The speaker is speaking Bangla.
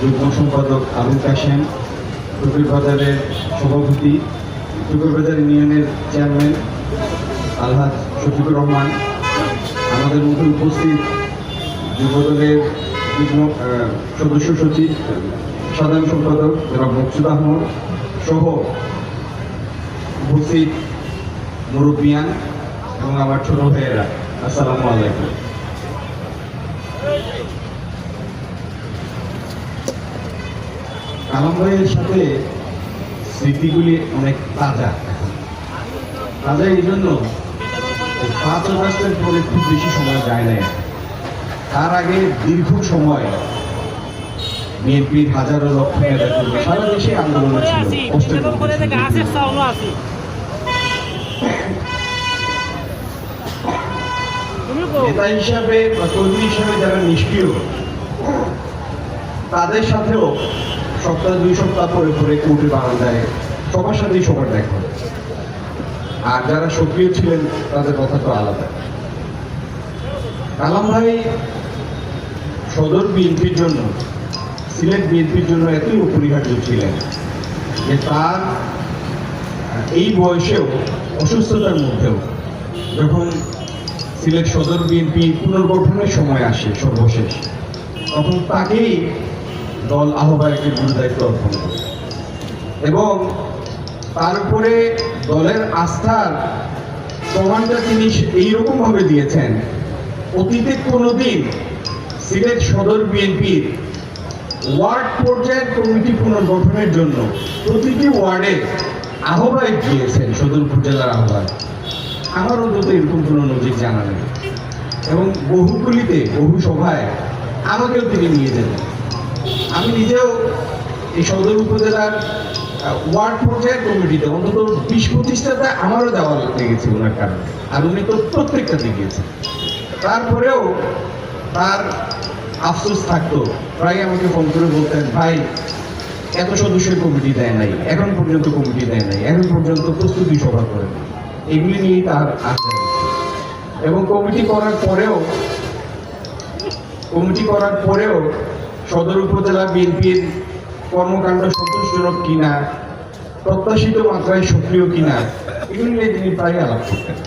যুগ্ম সম্পাদক আবুল কাশেম টুকুর বাজারের সভাপতি টুকুর বাজার ইউনিয়নের চেয়ারম্যান আলহাজ শফিকুর রহমান, আমাদের মধ্যে উপস্থিত যুবদলের যুগ্ম সদস্য সচিব, সাধারণ সম্পাদক জনাব মকসুদ আহমদ সহ উপস্থিত মুরব্বিয়ান এবং আমার ছোট ভাইয়েরা। আসসালামু আলাইকুম। কালাম ভাইয়ের সাথে স্মৃতিগুলি অনেক তাজা। তাজা এই জন্য পাঁচ আগস্টের পরে খুব বেশি সময় যায় না তার আগে দীর্ঘ সময় বিএনপির হাজারো লক্ষ নেতা কর্মী সারা দেশে আন্দোলন কষ্টের নেতা হিসাবে বা কর্মী হিসাবে যারা নিষ্ক্রিয়, তাদের সাথেও সপ্তাহ দুই সপ্তাহ পরে পরে কোর্টে বারান্দায় সবার সাথেই সবার দেখা আর যারা সক্রিয় ছিলেন, তাদের কথা তো আলাদা। কালাম ভাই সদর বিএনপির জন্য, সিলেট বিএনপির জন্য এতই অপরিহার্য ছিলেন যে তার এই বয়সেও, অসুস্থতার মধ্যেও যখন সিলেট সদর বিএনপি পুনর্গঠনের সময় আসে সর্বশেষ। তখন তাকেই দল আহ্বায়কের গুরু দায়িত্ব অর্পণ করে এবং তারপরে দলের আস্থার প্রমাণটা তিনি এইরকমভাবে দিয়েছেন, অতীতে কোনোদিন সিলেট সদর বিএনপির ওয়ার্ড পর্যায়ের কমিটি পুনর্গঠনের জন্য প্রতিটি ওয়ার্ডে আহ্বায়ক দিয়েছেন সদর উপজেলার আহ্বায়ক। আমার অন্তত এরকম কোনো নজির জানা নেই। এবং বহুগুলিতে বহু সভায় আমাকেও তিনি নিয়ে যেতেন। আমি নিজেও এই সদর উপজেলার ওয়ার্ড পর্যায়ের কমিটিতে অন্তত বিশ পঁচিশটাতে আমারও দেওয়া লেগেছে ওনার কারণে। আর উনি তো প্রত্যেকটাতে গিয়েছেন তারপরেও তার আফসোস থাকতো, প্রায় আমাকে ফোন করে বলতেন, ভাই, এত সদস্যের কমিটি দেয় নাই, এখন পর্যন্ত কমিটি দেয় নাই, এখন পর্যন্ত প্রস্তুতি সভা করে। এগুলি নিয়েই তার এবং কমিটি করার পরেও, কমিটি করার পরেও সদর উপজেলা বিএনপির কর্মকাণ্ড সন্তোষজনক কিনা, প্রত্যাশিত মাত্রায় সক্রিয় কিনা, এগুলি নিয়ে তিনি প্রায় আলাপ করতেন।